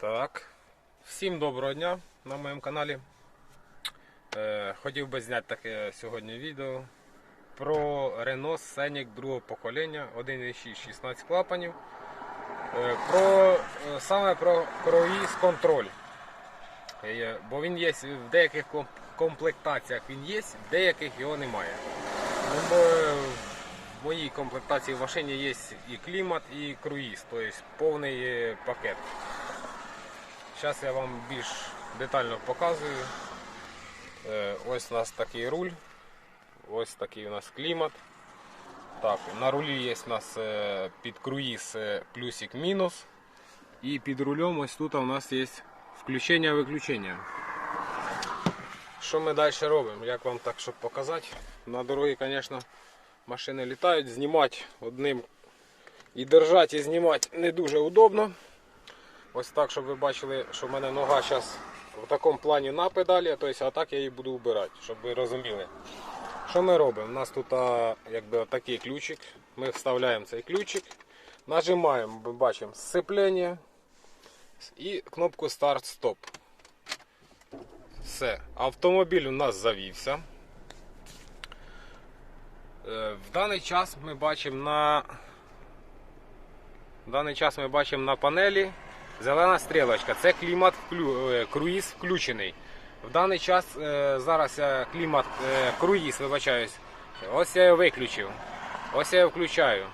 Так. Всім доброго дня на моєму каналі. Е, хотів би зняти таке сьогодні відео про Renault Scenic другого покоління 1.6 16 клапанів. Е, про, е, саме про круїз контроль. Е, бо він є в деяких комплектаціях він є, в деяких його немає. Ну, бо в моїй комплектації в машині є і клімат, і круїз, тобто повний е, пакет. Зараз я вам більш детально показую. Е, Ось у нас такий руль, ось такий у нас клімат. Так, на рулі є у нас е, під круїз е, плюсик-мінус. І під рулем ось тут у нас є включення-виключення. Що ми далі робимо? Як вам так, щоб показати? На дорогі, звісно, машини літають, знімати одним і держати, і знімати не дуже удобно. Ось так, щоб ви бачили, що в мене нога зараз в такому плані на педалі, тобто, а так я її буду вбирати, щоб ви розуміли. Що ми робимо? У нас тут якби такий ключик. Ми вставляємо цей ключик, нажимаємо, ми бачимо сцеплення і кнопку старт-стоп. Все, автомобіль у нас завівся. Е, В даний час ми бачимо на в даний час ми бачимо на панелі зелена стрілочка. Це клімат е, круїз включений. В даний час е, зараз я клімат е, круїз, вибачаюсь. Ось я його виключив. Ось я його включаю.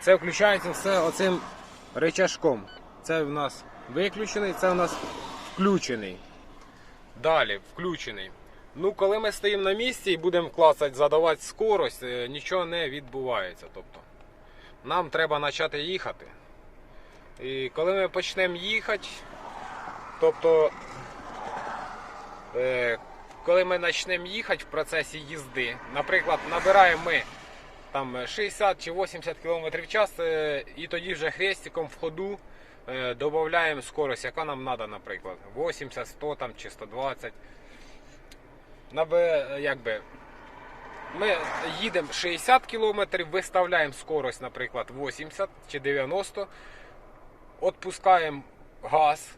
Це включається все оцим рычажком. Це в нас виключений, це в нас включений. Далі включений. Ну, коли ми стоїмо на місці і будемо клацати, задавати скорость, е, нічого не відбувається. Тобто, нам треба почати їхати. І коли ми почнемо їхати, тобто, е, коли ми почнемо їхати в процесі їзди, наприклад, набираємо ми там 60 чи 80 км в час, е, і тоді вже хрестиком в ходу е, додаємо скорость, яка нам треба, наприклад, 80, 100 там, чи 120. Наби, якби, ми їдемо 60 км, виставляємо скорость, наприклад, 80 чи 90, відпускаємо газ,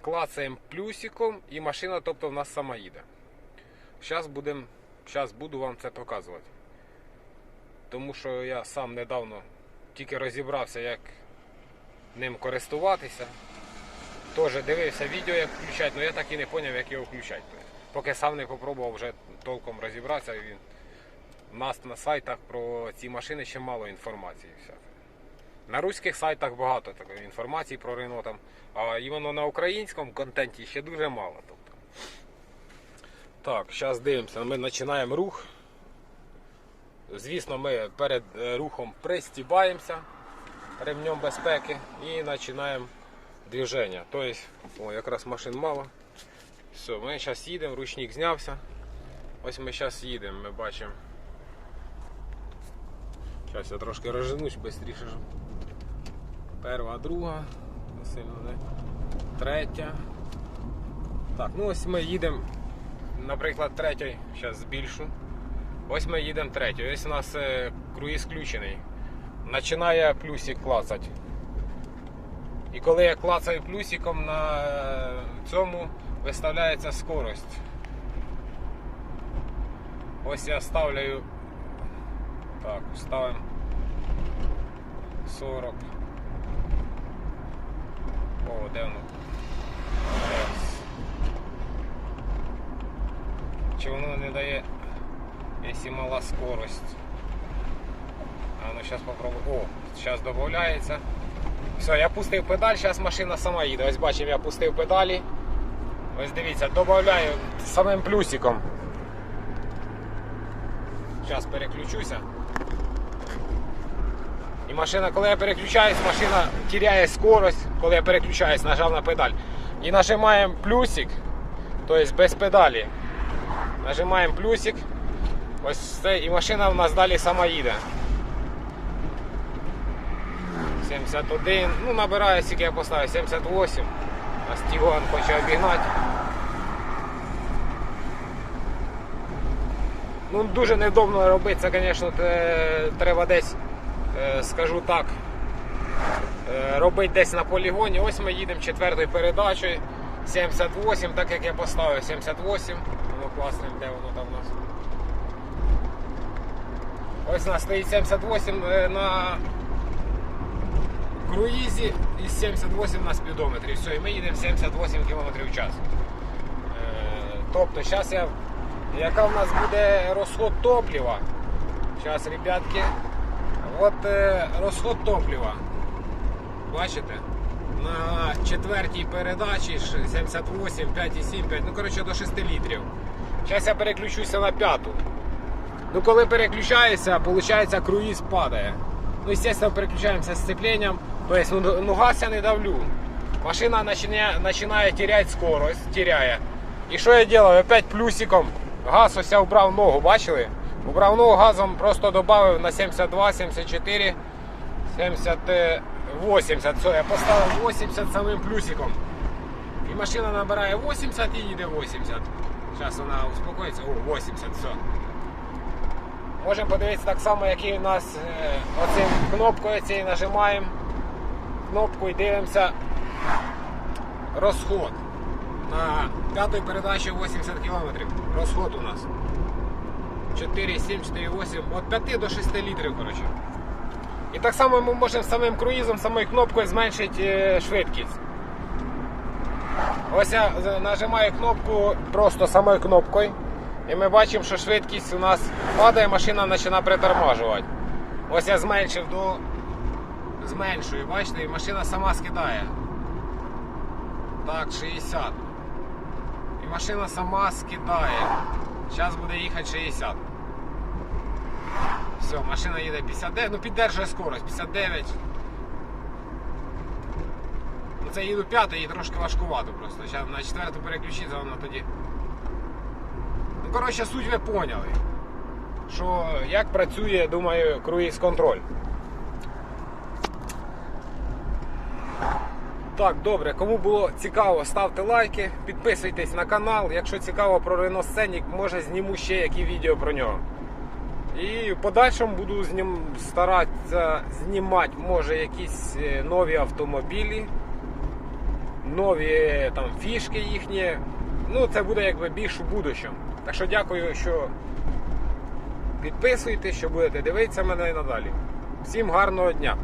клацаємо плюсиком і машина тобто, в нас сама їде. Зараз, будем, зараз буду вам це показувати. Тому що я сам недавно тільки розібрався, як ним користуватися. Теж дивився відео, як включати, але я так і не зрозумів, як його включати. Поки сам не попробував вже толком розібратися. У нас на сайтах про ці машини ще мало інформації. всякої. На руських сайтах багато такої інформації про Renault, там, а іменно на українському контенті ще дуже мало. Тобто. Так, зараз дивимося, ми починаємо рух. Звісно, ми перед е, рухом пристібаємося ремнем безпеки і починаємо движення. Тобто, о, якраз машин мало. Все, ми зараз їдемо, ручник знявся. Ось ми зараз їдемо, ми бачимо. Зараз я трошки розженусь швидше. Перша, друга, не сильно не. Третя. Так, ну ось ми їдемо, наприклад, третій, зараз збільшу. Ось ми їдемо третій. Ось у нас е, круїз включений. Починає плюсик клацати. І коли я клацаю плюсиком на е, цьому виставляється скорость. Ось я ставлю. Так, ставимо 40. О, де воно? Ось. Чи воно не дає, якщо мала скорость? А ну зараз попробую. О, зараз додається. Все, я пустив педаль, зараз машина сама їде. Ось бачимо, я пустив педалі. Ось дивіться, додаю самим плюсиком. Зараз переключуся. І машина, коли я переключаюсь, машина теряє скорость, коли я переключаюсь, нажав на педаль. І нажимаємо плюсик, тобто без педалі. Нажимаємо плюсик. Ось це, і машина в нас далі сама їде. 71, ну набираю, скільки я поставив, 78. А Стігон хоче обігнати. Ну, дуже невдобно робити, це, звісно, треба десь, скажу так, е, робити десь на полігоні. Ось ми їдемо четвертою передачею. 78, так як я поставив 78. Воно класне, де воно там у нас. Ось у нас стоїть 78 е, на круїзі і 78 на спідометрі. Все, і ми їдемо 78 км в час. Е, Тобто, зараз я. Яка в нас буде розход топлива? Зараз, ребятки, от е, розход топлива. Бачите? На четвертій передачі 78, 5,7, 5, ну коротше до 6 літрів. Зараз я переключуся на п'яту. Ну, коли переключаєшся, виходить, круїз падає. Ну, естественно, переключаємося з сцепленням. Тобто, ну, ну газ я не давлю. Машина починає, теряти скорость, теряє. І що я делаю? Опять плюсиком. Газ ось я убрав ногу, бачили? Убрав газом, просто додав на 72, 74, 70, е, 80. Все, я поставив 80 самим плюсиком. І машина набирає 80 і їде 80. Зараз вона успокоїться. О, 80, все. Можемо подивитися так само, який у нас е, оцим кнопкою цією нажимаємо кнопку і дивимося розход. На п'ятій передачі 80 км. Розход у нас. 4,7, 4,8, від 5 до 6 літрів, коротше. І так само ми можемо самим круїзом, самою кнопкою зменшити е, швидкість. Ось я нажимаю кнопку просто самою кнопкою. І ми бачимо, що швидкість у нас падає, машина починає притормажувати. Ось я зменшив до. Зменшую, бачите, і машина сама скидає. Так, 60. І машина сама скидає. Зараз буде їхати 60. Все, машина їде 59, ну піддержує скорость, 59. Ну це їду п'ятий, їй трошки важкувато просто. Зараз на четверту переключиться, воно тоді. Ну, коротше, суть ви поняли. Що як працює, думаю, круїз контроль. Так, добре, кому було цікаво, ставте лайки, підписуйтесь на канал. Якщо цікаво про Renault Scenic, може зніму ще які відео про нього. І в подальшому буду знім... старатися знімати, може, якісь е, нові автомобілі, нові там фішки їхні. Ну, це буде якби більш у будущому. Так що дякую, що підписуєте, що будете дивитися мене і надалі. Всім гарного дня!